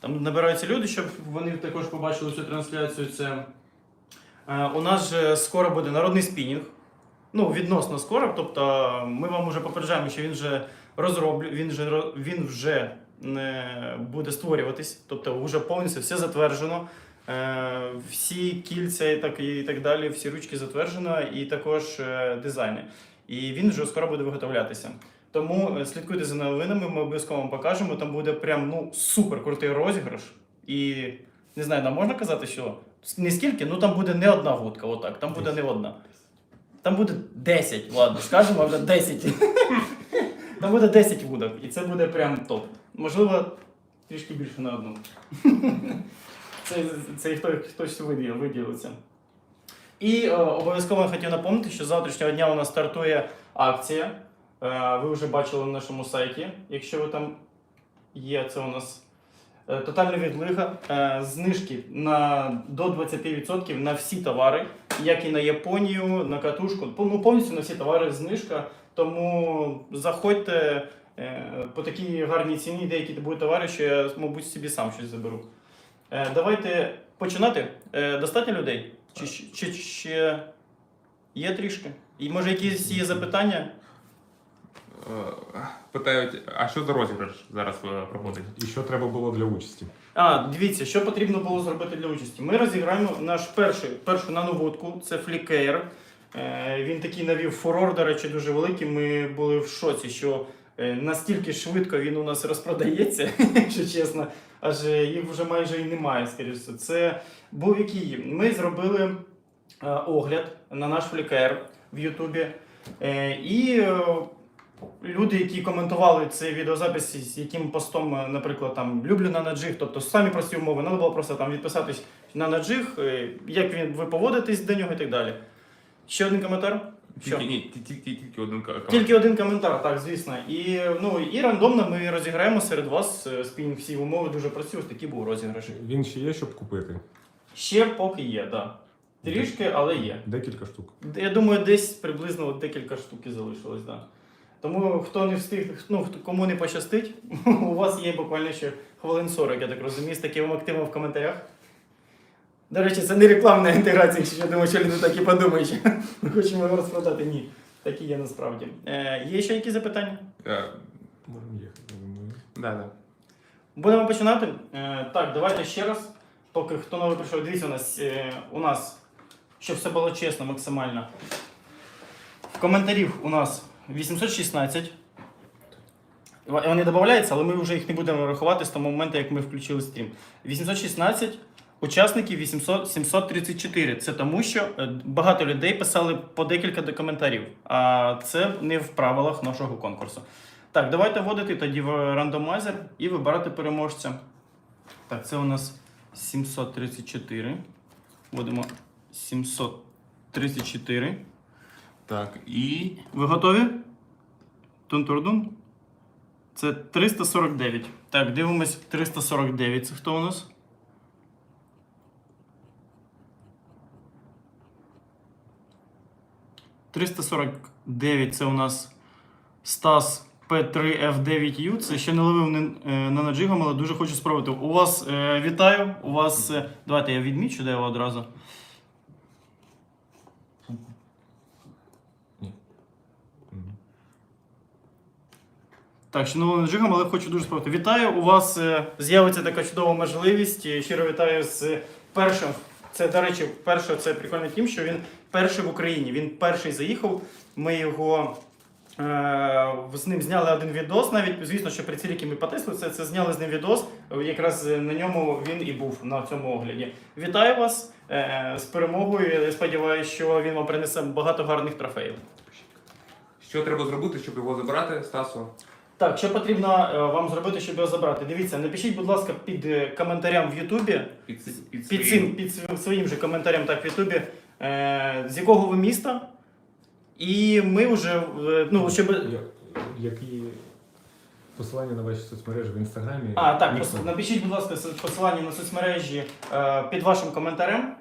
Там набираються люди, щоб вони також побачили цю трансляцію. Це е, у нас же скоро буде народний спінінг. Ну, відносно скоро. Тобто ми вам вже попереджаємо, що він вже розроблю, він вже він вже не буде створюватись, тобто вже повністю все затверджено. Е, всі кільця і так, і так далі, всі ручки затверджено, і також е, дизайни. І він вже скоро буде виготовлятися. Тому е, слідкуйте за новинами, ми обов'язково вам покажемо. Там буде прям ну супер крутий розіграш. І не знаю, нам можна казати, що не скільки, ну там буде не одна вудка, отак. Там буде не одна. Там буде 10, ладно, скажемо, вже 10. Там буде 10 вудок, і це буде прям топ. Можливо, трішки більше на одну. Це, це хто, хтось виділиться. І е, обов'язково я хотів напомнити, що з завтрашнього дня у нас стартує акція. Е, ви вже бачили на нашому сайті. Якщо ви там є, це у нас е, тотальна відлига, е, знижки на, до 20% на всі товари, як і на Японію, на катушку. Ну, повністю на всі товари знижка. Тому заходьте по такій гарній ціні, деякі будуть товари, що я, мабуть, собі сам щось заберу. Давайте починати. Достатньо людей? Чи, щ- чи ще є трішки? І може якісь є запитання? Е, Питають, а що за розіграш зараз е, проходить? І що треба було для участі? А, дивіться, що потрібно було зробити для участі. Ми розіграємо наш перший, першу нановодку, це Flickr. Е, він такий навів фурор, до речі, дуже великий. Ми були в шоці, що е, настільки швидко він у нас розпродається, якщо чесно, аж їх вже майже і немає, скоріше. Це був який. Ми зробили огляд на наш Flickr в Ютубі. І люди, які коментували цей відеозапис з яким постом, е, наприклад, там люблю на наджиг, тобто самі прості умови, треба було просто там відписатись на наджиг, е, як він ви поводитесь до нього і так далі. Ще один коментар? Що? Тільки, ні, тільки, тільки один ка- Тільки один коментар, так, звісно. І, ну, і рандомно ми розіграємо серед вас е, спінг всі умови дуже прості, ось такі був розіграш. Він ще є, щоб купити. Ще поки є, так. Да. Трішки, але є. Декілька штук. Я думаю, десь приблизно от декілька штук і залишилось, да. Тому хто не встиг, ну хто кому не пощастить, у вас є буквально ще хвилин 40, я так розумію, з таким активом в коментарях. До речі, це не рекламна інтеграція, якщо я думаю, що люди так і подумають, ми хочемо його розпродати. Ні, так і є насправді. Е, є ще якісь запитання? Е, Можемо їхати. думаю. Да, да. Будемо починати. Е, так, давайте ще раз. Поки хто новий прийшов, дивіться у нас, е, у нас, щоб все було чесно, максимально. В коментарів у нас 816. Вони додаються, але ми вже їх не будемо рахувати з того моменту, як ми включили стрім. 816 учасників 800, 734. Це тому, що е, багато людей писали по декілька до- коментарів. А це не в правилах нашого конкурсу. Так, давайте вводити тоді в рандомайзер і вибирати переможця. Так, це у нас 734. Вводимо 734. Так, і Ви готові? Тун-тур-дун. Це 349. Так, дивимось 349. Це хто у нас? «349» це у нас Стас P3F9U. Це ще не ловив е, на наджигом, але дуже хочу спробувати. У вас е, вітаю. У вас. е, давайте я відмічу, де його одразу. Так, не джигом, але хочу дуже спробувати. Вітаю! У вас е, з'явиться така чудова можливість. Щиро вітаю з першим. Це, до речі, перше, це прикольно тим, що він перший в Україні. Він перший заїхав. Ми його е, з ним зняли один відос. Навіть звісно, що приціл, який ми потисли, це, це зняли з ним відос. Якраз е, на ньому він і був на цьому огляді. Вітаю вас е, з перемогою. Я сподіваюся, що він вам принесе багато гарних трофеїв. що треба зробити, щоб його забрати, Стасу? Так, що потрібно е, вам зробити, щоб його забрати? Дивіться, напишіть, будь ласка, під е, коментарем в Ютубі, Під, під, під своїм- цим, під св- своїм же коментарем так в Ютубі, е, з якого ви міста. І ми вже, е, ну, щоб. Я- Які посилання на ваші соцмережі в інстаграмі? А, так, пос- напишіть, будь ласка, с- посилання на соцмережі е, під вашим коментарем.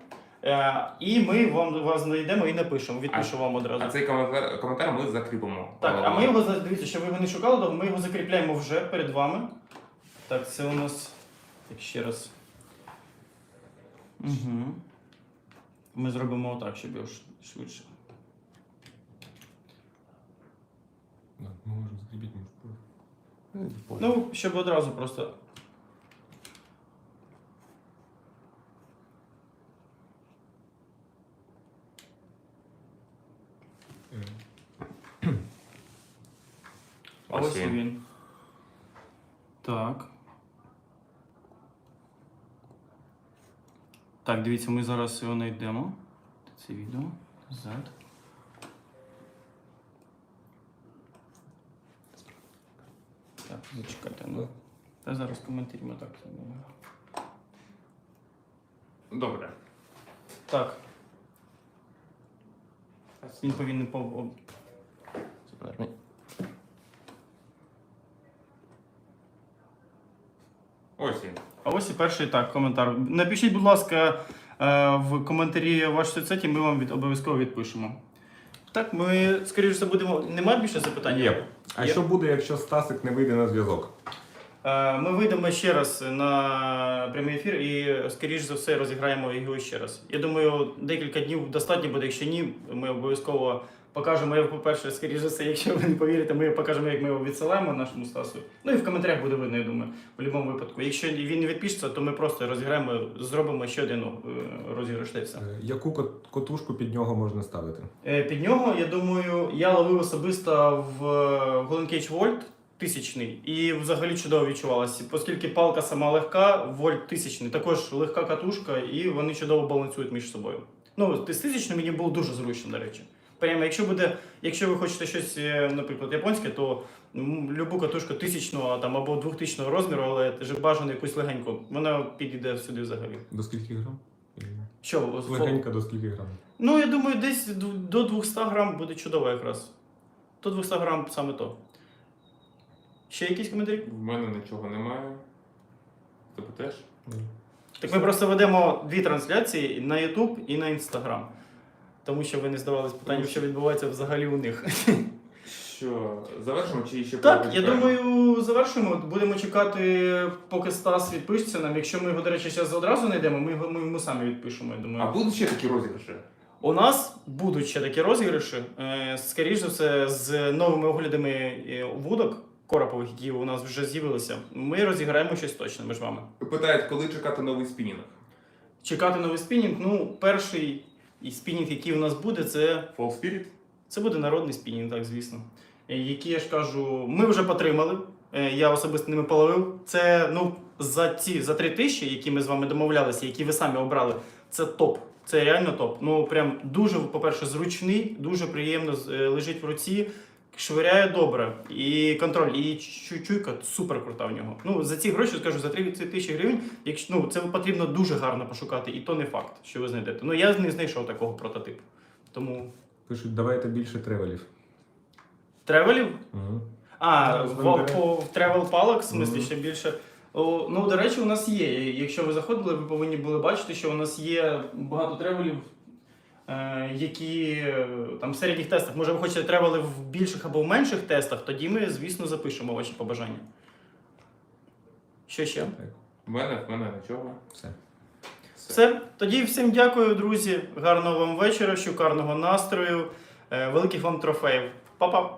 Е, і ми вам вас знайдемо і напишемо, відпишу вам одразу. А цей коментар, коментар ми закріпимо. Так, а ми його за- дивіться, що ви його не шукали, довго, ми його закріпляємо вже перед вами. Так, це у нас Так, ще раз. Угу. Ми зробимо отак, щоб його ш- швидше. Да, Ми можемо закріпити. Ну, щоб одразу просто. А ось і він. Так. Так, дивіться, ми зараз його знайдемо. Це відео. Назад. Так, зачекайте. Ну. Та зараз коментарі ми так зробимо. Добре. Так. Він повинен по. об- Заверни. Ось він. А ось і перший так коментар. Напишіть, будь ласка, е, в коментарі ваш соцсеті, ми вам від, обов'язково відпишемо. Так, ми, скоріше все, будемо. Немає більше запитань? Є. А Є? що буде, якщо Стасик не вийде на зв'язок? Е, Ми вийдемо ще раз на прямий ефір і, скоріш за все, розіграємо його ще раз. Я думаю, декілька днів достатньо буде. Якщо ні, ми обов'язково покажемо. Я, по-перше, скоріш за все, якщо ви не повірите, ми покажемо, як ми його відсилаємо нашому Стасу. Ну і в коментарях буде видно, я думаю, в будь-якому випадку. Якщо він не відпишеться, то ми просто розіграємо, зробимо ще один е, розіграш та й все. Е, Яку кот- котушку під нього можна ставити? Е, Під нього, я думаю, я ловив особисто в Golden Cage Volt тисячний і взагалі чудово відчувалося. Оскільки палка сама легка, вольт тисячний, також легка катушка, і вони чудово балансують між собою. Ну, з тисячним мені було дуже зручно, до речі. Прямо, якщо буде, якщо ви хочете щось, е, наприклад, японське, то любу катушку тисячного там або двохтисячного розміру, але ж бажано якусь легеньку. Вона підійде сюди взагалі. До скільки грам? Що, Легенька до скільки грам? Ну, я думаю, десь до 200 грам буде чудово якраз. До 200 грам саме то. Ще якісь коментарі? В мене нічого немає. Тебе теж? Так ми просто ведемо дві трансляції на YouTube і на Instagram. Тому що ви не здавались питанням, що відбувається взагалі у них. Що, завершимо чи ще Так, я думаю, завершимо. Будемо чекати, поки Стас відпишеться нам. Якщо ми його, до речі, зараз одразу знайдемо, ми його ми йому самі відпишемо. Я думаю. А будуть ще такі розіграші? У нас будуть ще такі розіграші. Е, Скоріше за все, з новими оглядами е, вудок коропових, які у нас вже з'явилися. Ми розіграємо щось точно між вами. Питають, коли чекати новий спінінг? Чекати новий спінінг. Ну, перший і спінінг, який у нас буде, це, Fall Spirit? це буде народний спінінг, так звісно. Е, Які я ж кажу, ми вже потримали. Е, Я особисто ними половив. Це ну за ці за три тисячі, які ми з вами домовлялися, які ви самі обрали. Це топ. Це реально топ. Ну прям дуже, по-перше, зручний, дуже приємно е, лежить в руці, швиряє добре. І контроль, і чу- чуйка супер крута в нього. Ну за ці гроші скажу, за 30 тисяч гривень, якщо ну це потрібно дуже гарно пошукати, і то не факт, що ви знайдете. Ну я не знайшов такого прототипу. Тому Пишуть, давайте більше тревелів. тревелів Угу. А, в, по, в Travel Palax, в смислі, Мгм. ще більше. О, ну, до речі, у нас є. Якщо ви заходили, ви повинні були бачити, що у нас є багато тревелів, які е, там в середніх тестах. Може, ви хочете тревели в більших або в менших тестах, тоді ми, звісно, запишемо ваші побажання. Що ще? В мене, в мене нічого. Все. Все. Тоді всім дякую, друзі. Гарного вам вечора, шикарного настрою, е, великих вам трофеїв. Па-па!